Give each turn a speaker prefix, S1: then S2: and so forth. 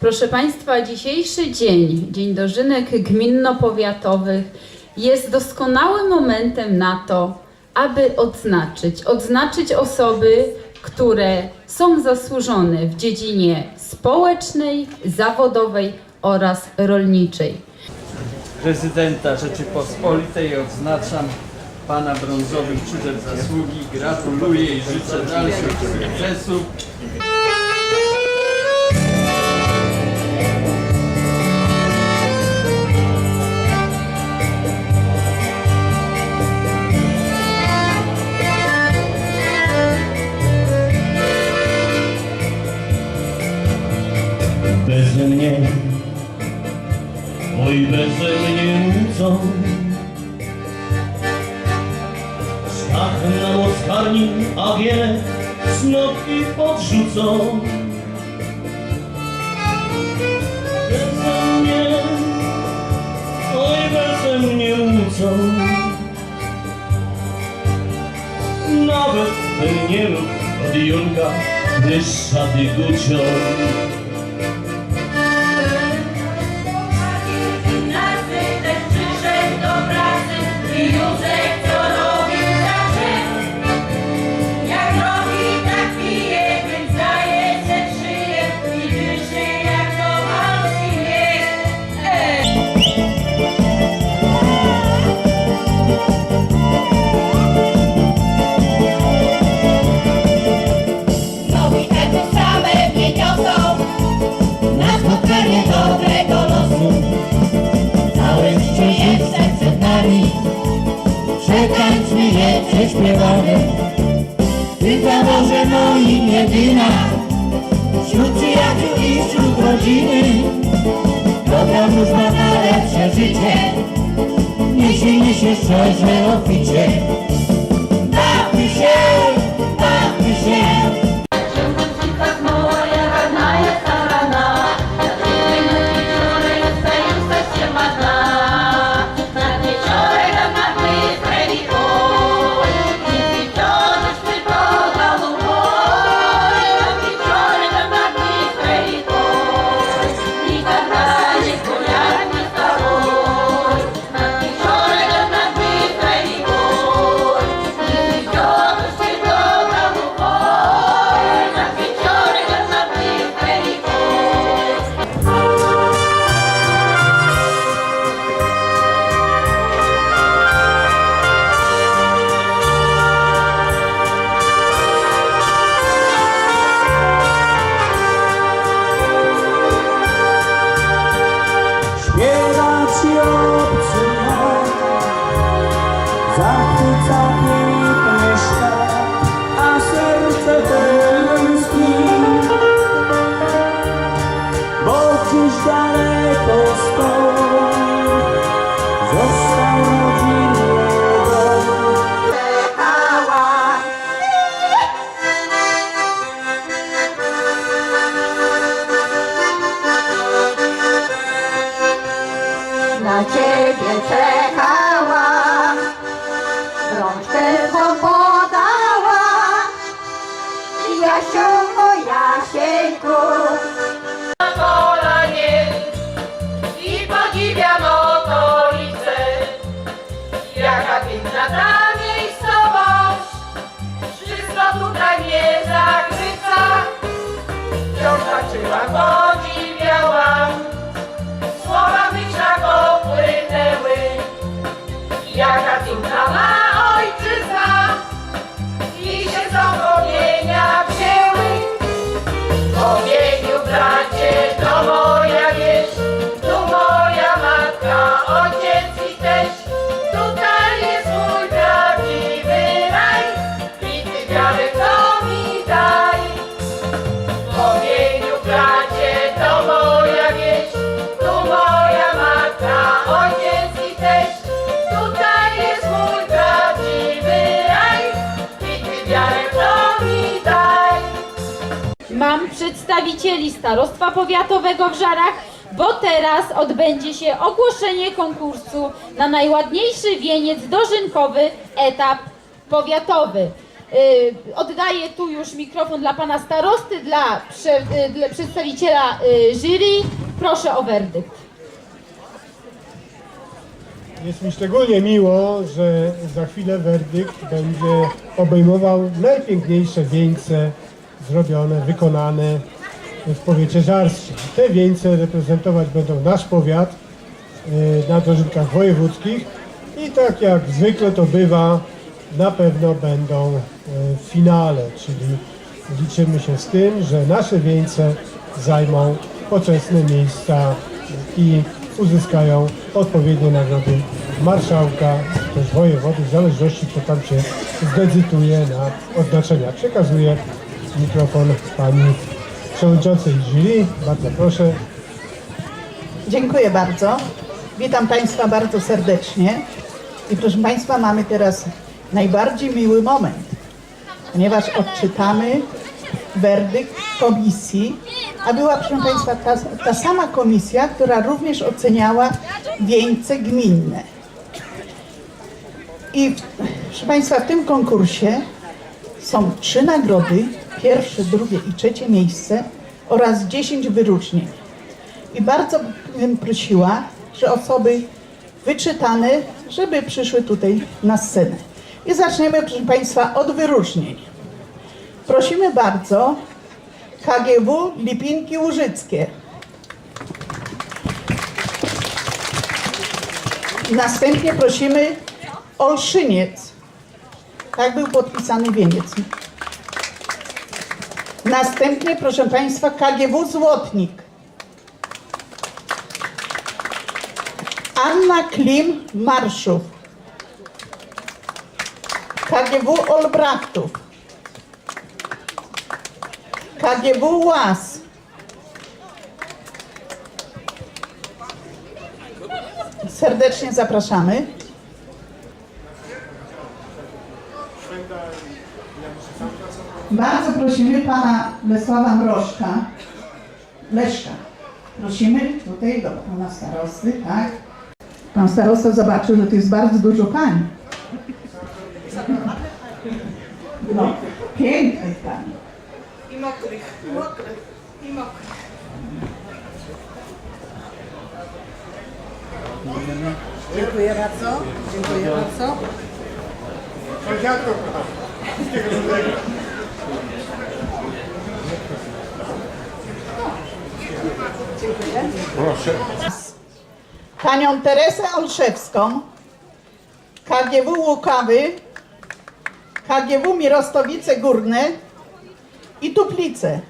S1: Proszę Państwa, dzisiejszy dzień, Dzień Dożynek Gminno-Powiatowych, jest doskonałym momentem na to, aby odznaczyć, odznaczyć osoby, które są zasłużone w dziedzinie społecznej, zawodowej oraz rolniczej.
S2: Prezydenta Rzeczypospolitej odznaczam Pana Brązowy Krzyżem Zasługi. Gratuluję i życzę dalszych sukcesów.
S3: bez mnie, oj bez mnie nudzą. Stach na moskarni, a wiele snopki podrzucą. Bez mnie, oj bez mnie nudzą. Nawet nie lub od Julka, gdy szaty.
S4: śpiewamy Tylko Boże moim jedyna. Wśród przyjaciół i wśród rodziny. Dobra wróżba na lepsze życie. Niesie, niesie szczerze oficie. Yeah. どう
S1: も。przedstawicieli starostwa powiatowego w Żarach, bo teraz odbędzie się ogłoszenie konkursu na najładniejszy wieniec dożynkowy etap powiatowy. Yy, oddaję tu już mikrofon dla pana starosty, dla, prze, yy, dla przedstawiciela yy, jury. Proszę o werdykt.
S5: Jest mi szczególnie miło, że za chwilę werdykt będzie obejmował najpiękniejsze wieńce zrobione, wykonane w powiecie żarskim. Te wieńce reprezentować będą nasz powiat y, na dożynkach wojewódzkich i tak jak zwykle to bywa, na pewno będą y, w finale, czyli liczymy się z tym, że nasze wieńce zajmą poczesne miejsca i uzyskają odpowiednie nagrody marszałka, też wojewody, w zależności kto tam się zdecyduje na odznaczenia. Przekazuję mikrofon pani przewodniczącej jury. Bardzo proszę.
S6: Dziękuję bardzo. Witam Państwa bardzo serdecznie. I proszę Państwa, mamy teraz najbardziej miły moment, ponieważ odczytamy werdykt komisji, a była, proszę Państwa, ta, ta sama komisja, która również oceniała wieńce gminne. I proszę Państwa, w tym konkursie są trzy nagrody, pierwsze, drugie i trzecie miejsce oraz 10 wyróżnień. I bardzo bym prosiła, że osoby wyczytane, żeby przyszły tutaj na scenę. I zaczniemy, proszę Państwa, od wyróżnień. Prosimy bardzo KGW Lipinki Łużyckie. Następnie prosimy Olszyniec. Tak był podpisany wieniec. Następnie, proszę Państwa, KGW Złotnik. Anna Klim Marszów. KGW Olbrachtów. KGW Łas. Serdecznie zapraszamy. Bardzo prosimy pana Lesława Mrożka, Leszka. Prosimy tutaj do pana starosty, tak? Pan starosta zobaczył, że tu jest bardzo dużo pań. No, pięknych pań.
S7: Dziękuję bardzo. Dziękuję bardzo.
S6: Panią Teresę Olszewską, KGW Łukawy, KGW Mirostowice Górne i Tuplice.